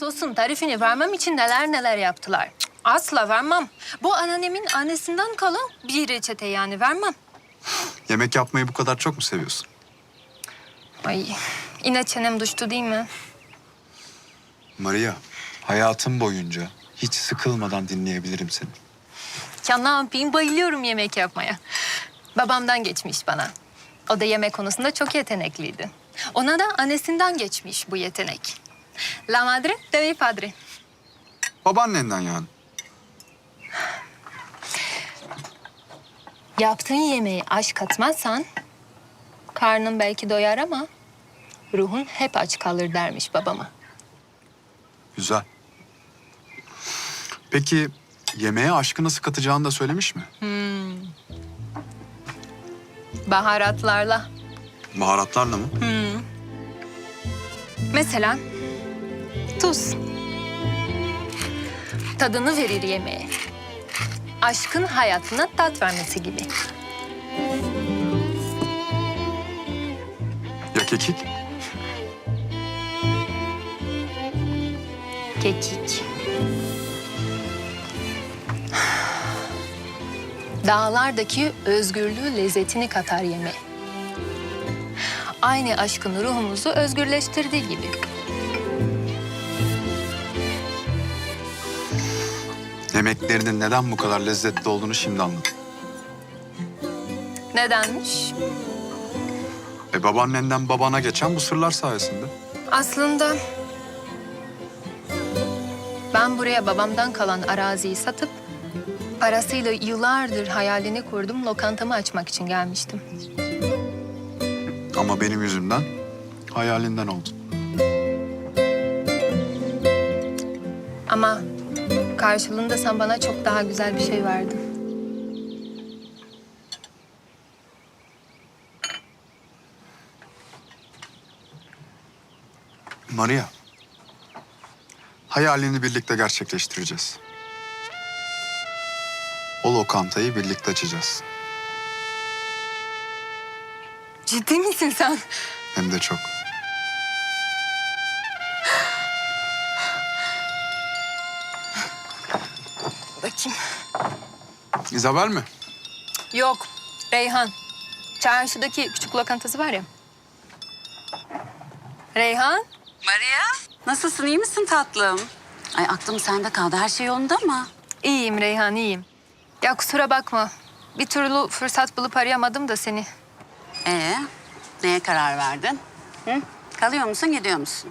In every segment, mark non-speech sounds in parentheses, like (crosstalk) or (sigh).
sosun tarifini vermem için neler neler yaptılar. Cık, Asla vermem. Bu anneannemin annesinden kalan bir reçete yani vermem. Yemek yapmayı bu kadar çok mu seviyorsun? Ay yine çenem düştü değil mi? Maria, hayatım boyunca hiç sıkılmadan dinleyebilirim seni. Ya ne yapayım bayılıyorum yemek yapmaya. Babamdan geçmiş bana. O da yemek konusunda çok yetenekliydi. Ona da annesinden geçmiş bu yetenek. La madre de mi padre. Babaannenden yani. Yaptığın yemeğe aşk katmazsan karnın belki doyar ama ruhun hep aç kalır dermiş babama. Güzel. Peki yemeğe aşkı nasıl katacağını da söylemiş mi? Baharatlarla. Baharatlarla mı? Mesela tuz. Tadını verir yemeğe. Aşkın hayatına tat vermesi gibi. Ya kekik? Kekik. Dağlardaki özgürlüğü lezzetini katar yemeğe. Aynı aşkın ruhumuzu özgürleştirdiği gibi. Yemeklerinin neden bu kadar lezzetli olduğunu şimdi anladım. Nedenmiş? E babaannenden babana geçen bu sırlar sayesinde. Aslında ben buraya babamdan kalan araziyi satıp parasıyla yıllardır hayalini kurduğum lokantamı açmak için gelmiştim. Ama benim yüzümden hayalinden oldu. Ama karşılığında sen bana çok daha güzel bir şey verdin. Maria, hayalini birlikte gerçekleştireceğiz. O lokantayı birlikte açacağız. Ciddi misin sen? Hem de çok. İzabel mi? Yok, Reyhan. Çarşıdaki küçük lokantası var ya. Reyhan? Maria. Nasılsın, iyi misin tatlım? Ay aklım sende kaldı. Her şey yolunda mı? İyiyim Reyhan, iyiyim. Ya kusura bakma. Bir türlü fırsat bulup arayamadım da seni. Ee, neye karar verdin? Hı? Kalıyor musun, gidiyor musun?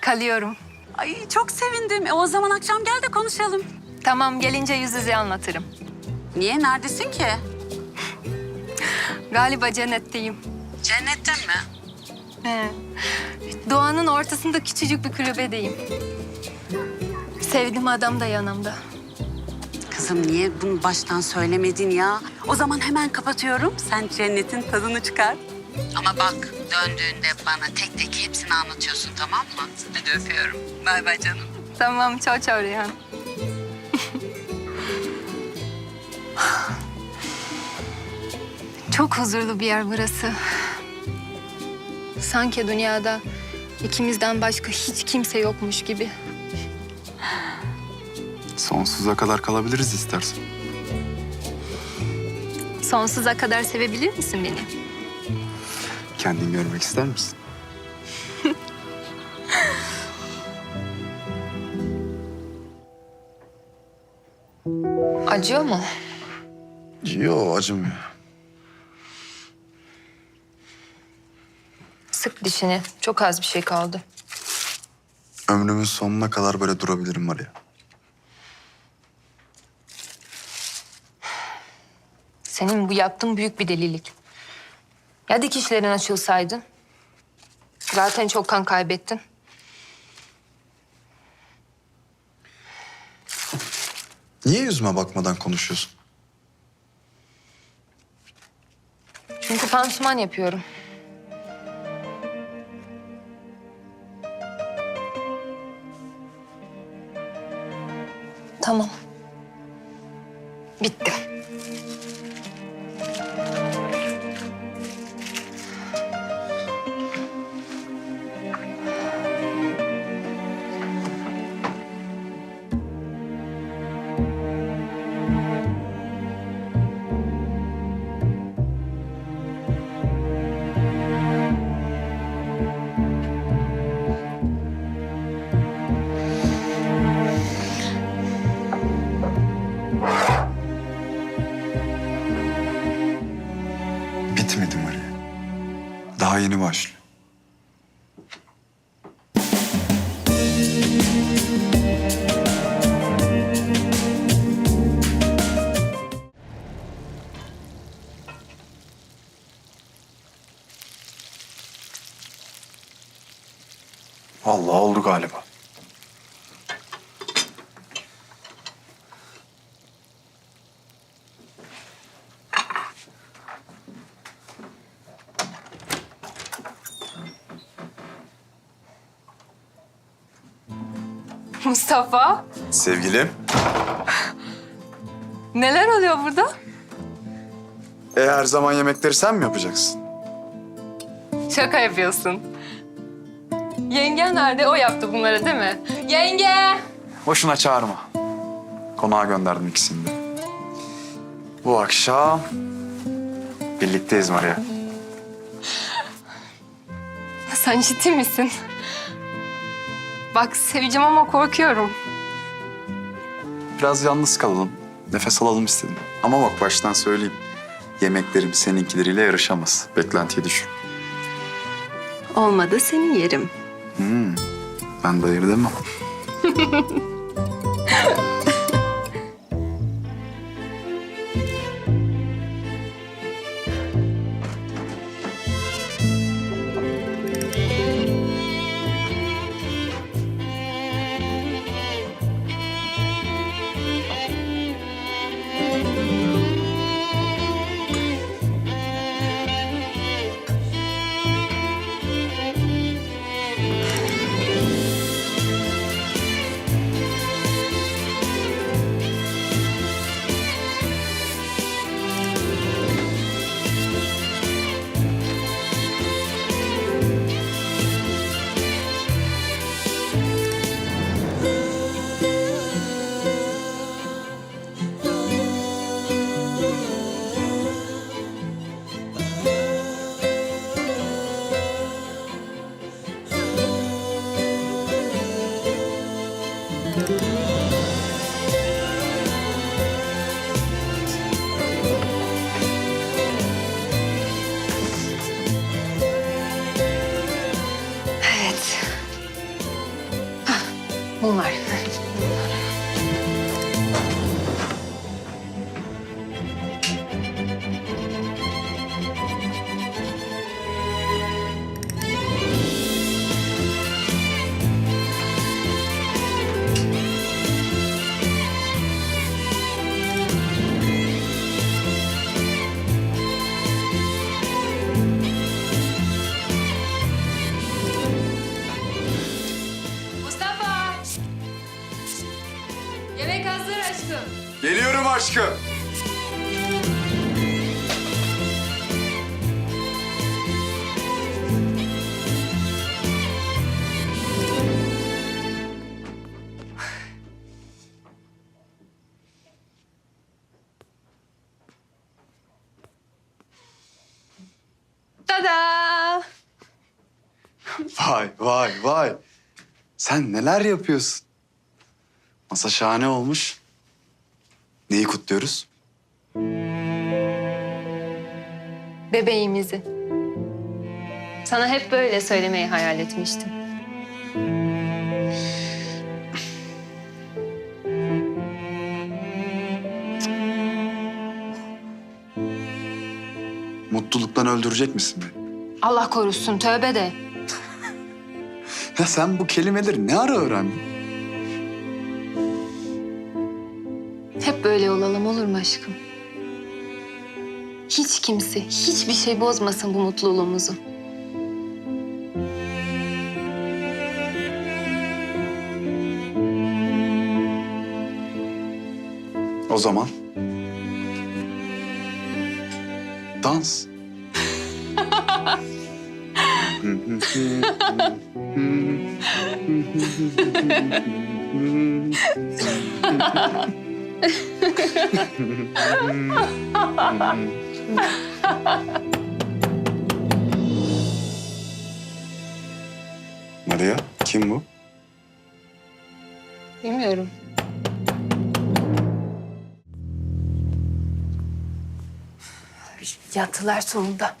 Kalıyorum. Ay çok sevindim. E, o zaman akşam gel de konuşalım. Tamam, gelince yüz yüze anlatırım. Niye, neredesin ki? Galiba cennetteyim. Cennette mi? He. Doğanın ortasında küçücük bir kulübedeyim. Sevdiğim adam da yanımda. Kızım niye bunu baştan söylemedin ya? O zaman hemen kapatıyorum. Sen cennetin tadını çıkar. Ama bak döndüğünde bana tek tek hepsini anlatıyorsun tamam mı? Hadi öpüyorum. Bay bay canım. Tamam, çao çao Reyhan. Çok huzurlu bir yer burası. Sanki dünyada ikimizden başka hiç kimse yokmuş gibi. Sonsuza kadar kalabiliriz istersen. Sonsuza kadar sevebilir misin beni? Kendin görmek ister misin? Acıyor mu? Yo acımıyor. Sık dişini. Çok az bir şey kaldı. Ömrümün sonuna kadar böyle durabilirim Maria. Senin bu yaptığın büyük bir delilik. Ya dikişlerin açılsaydı? Zaten çok kan kaybettin. Niye yüzüme bakmadan konuşuyorsun? Çünkü pansuman yapıyorum. Tamam. Bitti. Allah oldu galiba. Mustafa, Sevgilim. neler oluyor burada? E her zaman yemekleri sen mi yapacaksın? Şaka yapıyorsun. Yengen nerede? O yaptı bunları değil mi? Yenge! Boşuna çağırma. Konağa gönderdim ikisini de. Bu akşam birlikteyiz Maria. Sen ciddi misin? Bak seveceğim ama korkuyorum. Biraz yalnız kalalım. Nefes alalım istedim. Ama bak baştan söyleyeyim. Yemeklerim seninkileriyle yarışamaz. Beklentiyi düşün. Olmadı seni yerim. Ben de (laughs) Música aşkım. Geliyorum aşkım. Tada! Vay vay vay. Sen neler yapıyorsun? Masa şahane olmuş. Neyi kutluyoruz? Bebeğimizi. Sana hep böyle söylemeyi hayal etmiştim. Mutluluktan öldürecek misin beni? Allah korusun tövbe de. Ya sen bu kelimeleri ne ara öğrendin? Böyle olalım olur mu aşkım? Hiç kimse, hiçbir şey bozmasın bu mutluluğumuzu. O zaman dans. (laughs) (laughs) (laughs) Maria, kim bu? Bilmiyorum. Yattılar sonunda.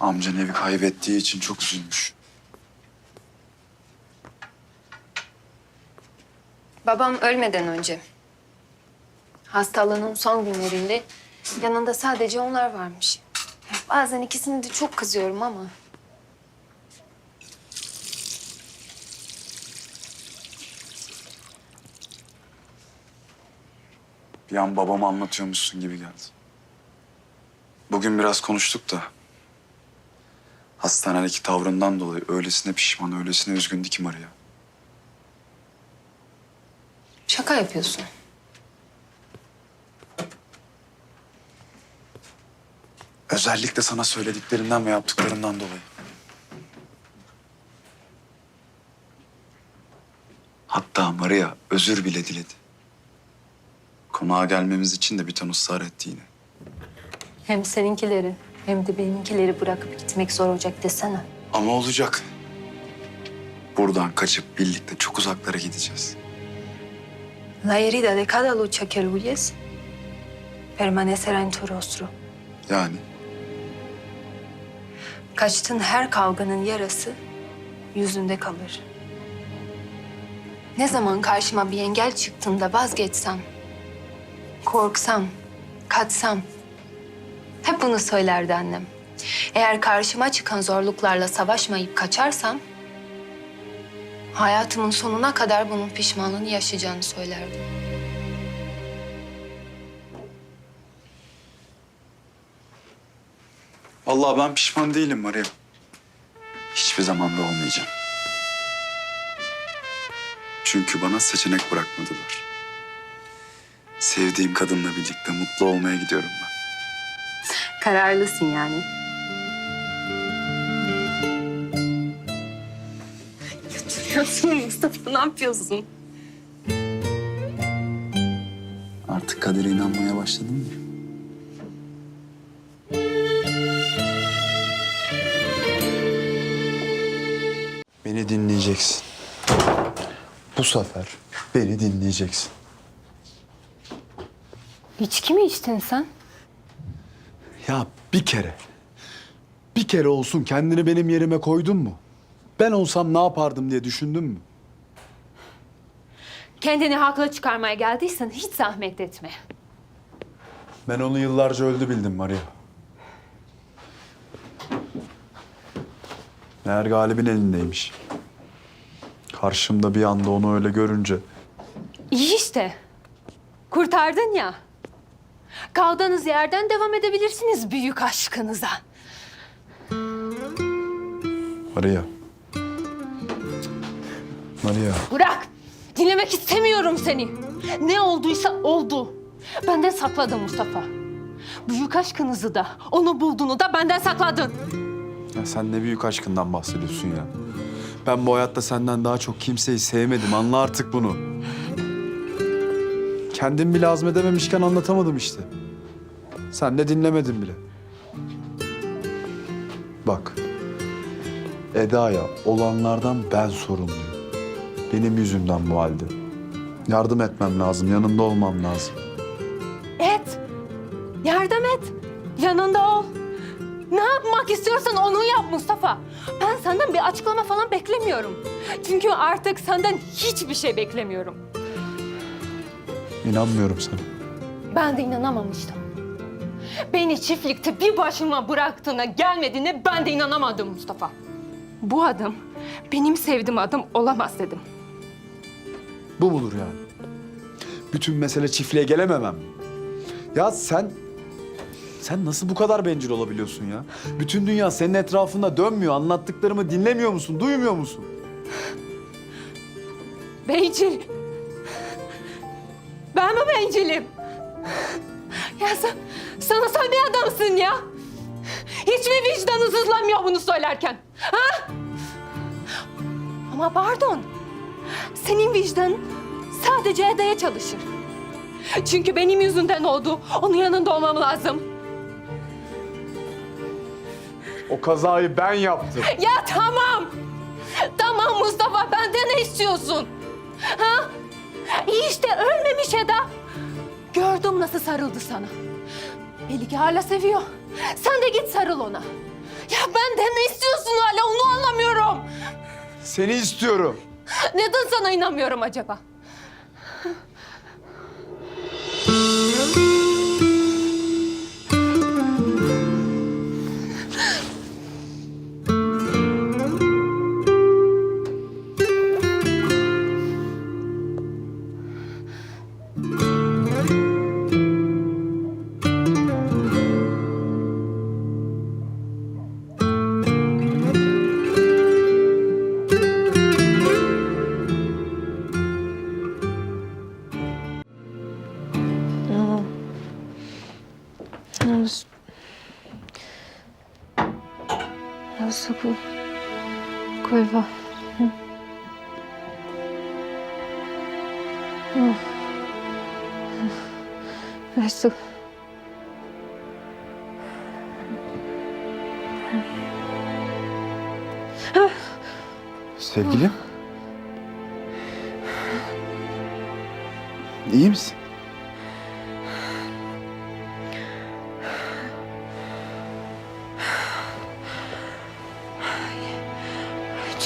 Amcan evi kaybettiği için çok üzülmüş. Babam ölmeden önce hastalığının son günlerinde yanında sadece onlar varmış. Bazen ikisini de çok kızıyorum ama Bir an babamı anlatıyormuşsun gibi geldi. Bugün biraz konuştuk da. Hastanedeki tavrından dolayı öylesine pişman, öylesine üzgündü ki Maria. Şaka yapıyorsun. Özellikle sana söylediklerinden ve yaptıklarından dolayı. Hatta Maria özür bile diledi. Konağa gelmemiz için de bir ton ısrar etti yine. Hem seninkileri hem de benimkileri bırakıp gitmek zor olacak desene. Ama olacak. Buradan kaçıp birlikte çok uzaklara gideceğiz. La herida de cada lucha que huyes permanecerá en tu rostro. Yani Kaçtığın her kavganın yarası yüzünde kalır. Ne zaman karşıma bir engel çıktığında vazgeçsem, korksam, kaçsam, hep bunu söylerdi annem. Eğer karşıma çıkan zorluklarla savaşmayıp kaçarsam, hayatımın sonuna kadar bunun pişmanlığını yaşayacağını söylerdi. vallahi ben pişman değilim Maria. Hiçbir zaman da olmayacağım. Çünkü bana seçenek bırakmadılar. Sevdiğim kadınla birlikte mutlu olmaya gidiyorum ben. Kararlısın yani. Götürüyorsun (laughs) Mustafa, ne yapıyorsun? Artık kadere inanmaya başladım mı? Beni dinleyeceksin. Bu sefer beni dinleyeceksin. İçki mi içtin sen? Ya bir kere, bir kere olsun kendini benim yerime koydun mu? Ben olsam ne yapardım diye düşündün mü? Kendini haklı çıkarmaya geldiysen hiç zahmet etme. Ben onu yıllarca öldü bildim Maria. Meğer galibin elindeymiş. Karşımda bir anda onu öyle görünce İyi işte. Kurtardın ya. Kaldığınız yerden devam edebilirsiniz büyük aşkınıza. Maria. Maria. Bırak. Dinlemek istemiyorum seni. Ne olduysa oldu. Benden sakladın Mustafa. Büyük aşkınızı da, onu bulduğunu da benden sakladın. Ya sen ne büyük aşkından bahsediyorsun ya. Ben bu hayatta senden daha çok kimseyi sevmedim. Anla artık bunu. Kendim bile azmedememişken anlatamadım işte. Sen de dinlemedin bile. Bak. Eda'ya olanlardan ben sorumluyum. Benim yüzümden bu halde. Yardım etmem lazım, yanında olmam lazım. Et. Yardım et. Yanında ol. Ne yapmak istiyorsan onu yap Mustafa. Ben senden bir açıklama falan beklemiyorum. Çünkü artık senden hiçbir şey beklemiyorum. İnanmıyorum sana. Ben de inanamamıştım. Beni çiftlikte bir başıma bıraktığına gelmediğine ben de inanamadım Mustafa. Bu adım benim sevdiğim adım olamaz dedim. Bu mudur yani? Bütün mesele çiftliğe gelememem mi? Ya sen... Sen nasıl bu kadar bencil olabiliyorsun ya? Bütün dünya senin etrafında dönmüyor. Anlattıklarımı dinlemiyor musun? Duymuyor musun? Bencil. Ben mi bencilim? Ya sen, sana sen bir adamsın ya. Hiç mi vicdanın sızlamıyor bunu söylerken? Ha? Ama pardon. Senin vicdanın sadece Eda'ya çalışır. Çünkü benim yüzünden oldu. Onun yanında olmam lazım. O kazayı ben yaptım. Ya tamam. Tamam Mustafa benden ne istiyorsun? Ha? İyi işte ölmemiş Eda. Gördüm nasıl sarıldı sana. Belli ki hala seviyor. Sen de git sarıl ona. Ya benden ne istiyorsun hala onu anlamıyorum. Seni istiyorum. Neden sana inanmıyorum acaba? Nasıl? Sevgilim. İyi misin?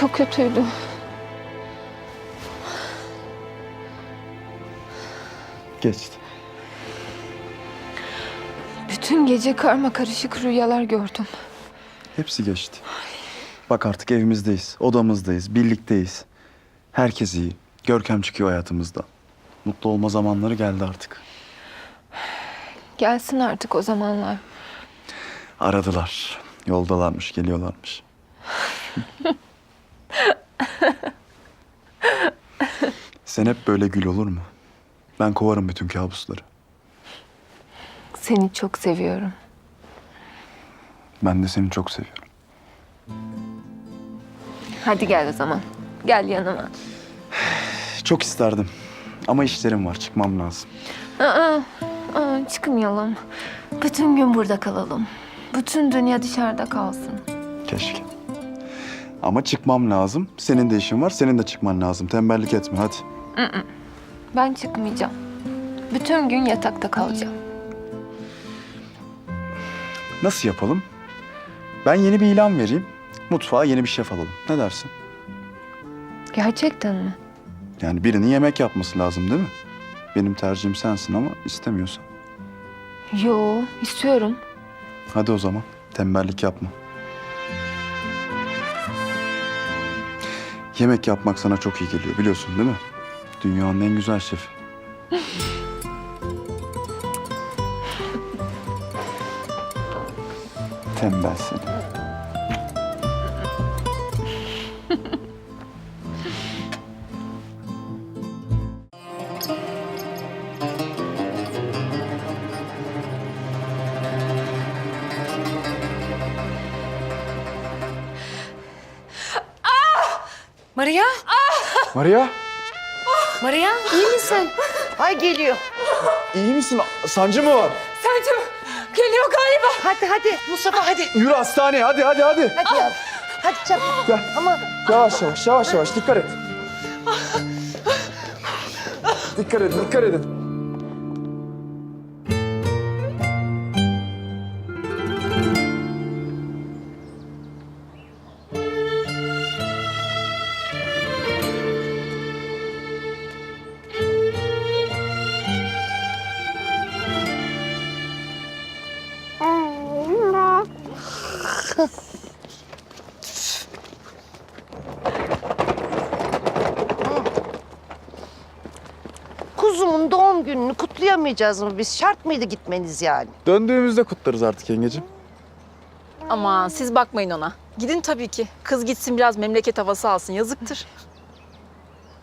Çok kötüydü. Geçti. Bütün gece karma karışık rüyalar gördüm. Hepsi geçti. Bak artık evimizdeyiz, odamızdayız, birlikteyiz. Herkes iyi. Görkem çıkıyor hayatımızda. Mutlu olma zamanları geldi artık. Gelsin artık o zamanlar. Aradılar. Yoldalarmış, geliyorlarmış. (laughs) Sen hep böyle gül olur mu? Ben kovarım bütün kabusları. Seni çok seviyorum. Ben de seni çok seviyorum. Hadi gel o zaman. Gel yanıma. Çok isterdim. Ama işlerim var, çıkmam lazım. Aa, aa, çıkmayalım. Bütün gün burada kalalım. Bütün dünya dışarıda kalsın. Keşke. Ama çıkmam lazım. Senin de işin var, senin de çıkman lazım. Tembellik etme, hadi. Ben çıkmayacağım. Bütün gün yatakta kalacağım. Nasıl yapalım? Ben yeni bir ilan vereyim. Mutfağa yeni bir şef alalım. Ne dersin? Gerçekten mi? Yani birinin yemek yapması lazım değil mi? Benim tercihim sensin ama istemiyorsan. Yo, istiyorum. Hadi o zaman. Tembellik yapma. Yemek yapmak sana çok iyi geliyor biliyorsun değil mi? Dünyanın en güzel şefi. Tembel seni. Maria? Maria, Maria iyi misin? Ay geliyor. iyi misin? Sancı mı var? Sence geliyor galiba. Hadi hadi Mustafa hadi. Yürü hastaneye hadi hadi hadi. Hadi ya. Hadi çabuk. Gel. Ama Yavaş yavaş yavaş yavaş dikkat et. dikkat edin dikkat edin. Gününü kutlayamayacağız mı biz? Şart mıydı gitmeniz yani? Döndüğümüzde kutlarız artık yengecim. Aman siz bakmayın ona. Gidin tabii ki. Kız gitsin biraz memleket havası alsın. Yazıktır.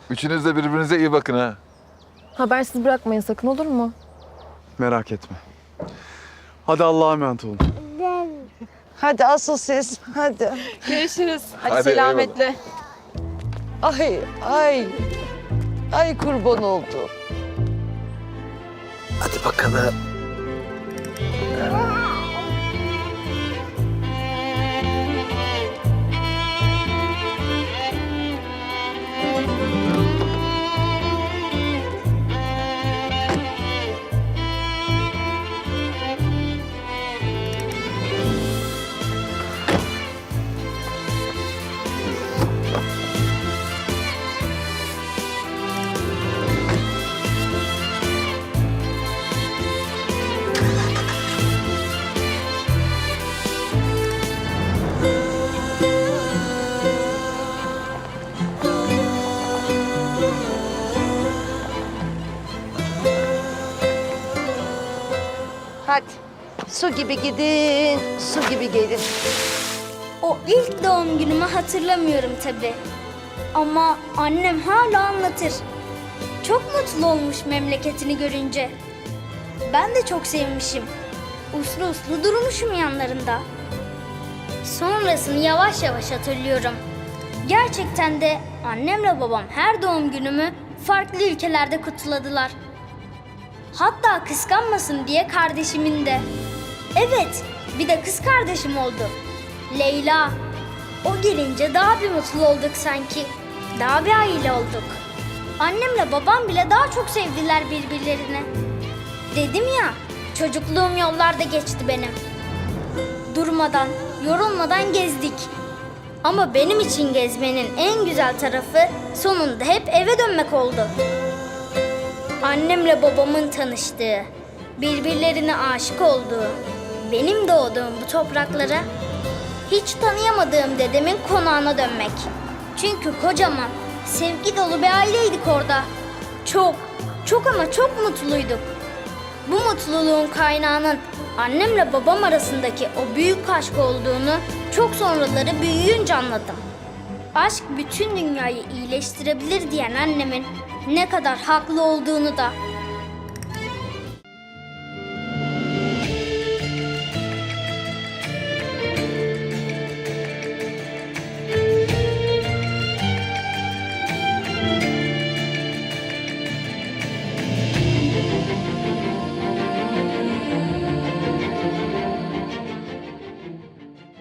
Üçünüz de birbirinize iyi bakın ha. Habersiz bırakmayın sakın olur mu? Merak etme. Hadi Allah'a emanet olun. Hadi asıl siz. Hadi. Görüşürüz. Hadi, Hadi, selametle. Ay ay. Ay kurban oldu. Hadi bakalım. Gibi gidin, su gibi gelin. O ilk doğum günümü hatırlamıyorum tabii. Ama annem hala anlatır. Çok mutlu olmuş memleketini görünce. Ben de çok sevmişim. Uslu uslu durmuşum yanlarında. Sonrasını yavaş yavaş hatırlıyorum. Gerçekten de annemle babam her doğum günümü farklı ülkelerde kutladılar. Hatta kıskanmasın diye kardeşimin de. Evet, bir de kız kardeşim oldu. Leyla. O gelince daha bir mutlu olduk sanki. Daha bir aile olduk. Annemle babam bile daha çok sevdiler birbirlerini. Dedim ya, çocukluğum yollarda geçti benim. Durmadan, yorulmadan gezdik. Ama benim için gezmenin en güzel tarafı sonunda hep eve dönmek oldu. Annemle babamın tanıştığı, birbirlerine aşık olduğu, benim doğduğum bu topraklara hiç tanıyamadığım dedemin konağına dönmek. Çünkü kocaman, sevgi dolu bir aileydik orada. Çok, çok ama çok mutluyduk. Bu mutluluğun kaynağının annemle babam arasındaki o büyük aşk olduğunu çok sonraları büyüyünce anladım. Aşk bütün dünyayı iyileştirebilir diyen annemin ne kadar haklı olduğunu da